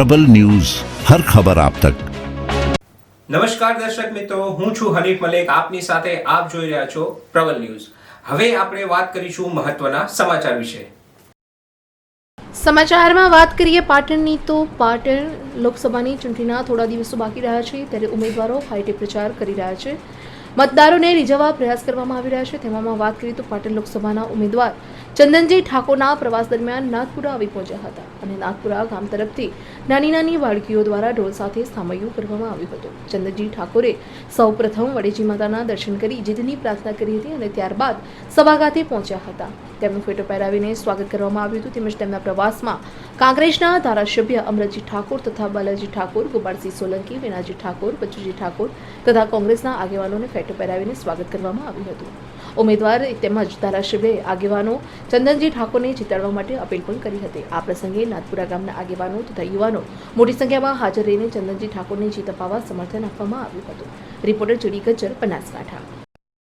પ્રબલ news હર ખબર આપ તક. નમસ્કાર દર્શક મિત્રો હું છું હરીફ મલેક. આપની સાથે આપ જોઈ રહ્યા છો પ્રબલ ન્યૂઝ. હવે આપણે વાત કરીશું મહત્વના સમાચાર વિશે. સમાચારમાં વાત કરીએ પાટણની તો પાટણ લોકસભાની ચૂંટણીના થોડા દિવસો બાકી રહ્યા છે ત્યારે ઉમેદવારો હાઈટે પ્રચાર કરી રહ્યા છે. મતદારોને રીઝવવા પ્રયાસ કરવામાં આવી રહ્યા છે. તેવામાં વાત કરીએ તો પાટણ લોકસભાના ઉમેદવાર ચંદનજી ઠાકોરના પ્રવાસ દરમિયાન નાગપુરા આવી પહોંચ્યા હતા અને નાગપુરા ગામ તરફથી નાની નાની બાળકીઓ દ્વારા ઢોલ સાથે સામૈયું કરવામાં આવ્યું હતું. ચંદનજી ઠાકોરે સૌપ્રથમ વડેજી માતાના દર્શન કરી જીતની પ્રાર્થના કરી હતી અને ત્યારબાદ સભાગાથે પહોંચ્યા હતા. તેમનું ફેટો પહેરાવીને સ્વાગત કરવામાં આવ્યું હતું તેમજ તેમના પ્રવાસમાં કાંગ્રેસના ધારાસભ્ય અમરજી ઠાકોર તથા બાલાજી ઠાકોર, ગોપાલસિંહ સોલંકી વિનાજી ઠાકોર બચુજી ઠાકોર તથા કોંગ્રેસના આગેવાનોને ફેટો પહેરાવીને સ્વાગત કરવામાં આવ્યું હતું. ઉમેદવાર તેમજ ધારાસભ્યએ આગેવાનો ચંદનજી ઠાકોરને જીતાડવા માટે અપીલ પણ કરી હતી. આ પ્રસંગે નાથપુરા ગામના આગેવાનો તથા યુવાનો મોટી સંખ્યામાં હાજર રહીને ચંદનજી ઠાકોરને જીત અપાવવા સમર્થન આપવામાં આવ્યું હતું. રિપોર્ટર જુડી ગજ્જર બનાસકાંઠા.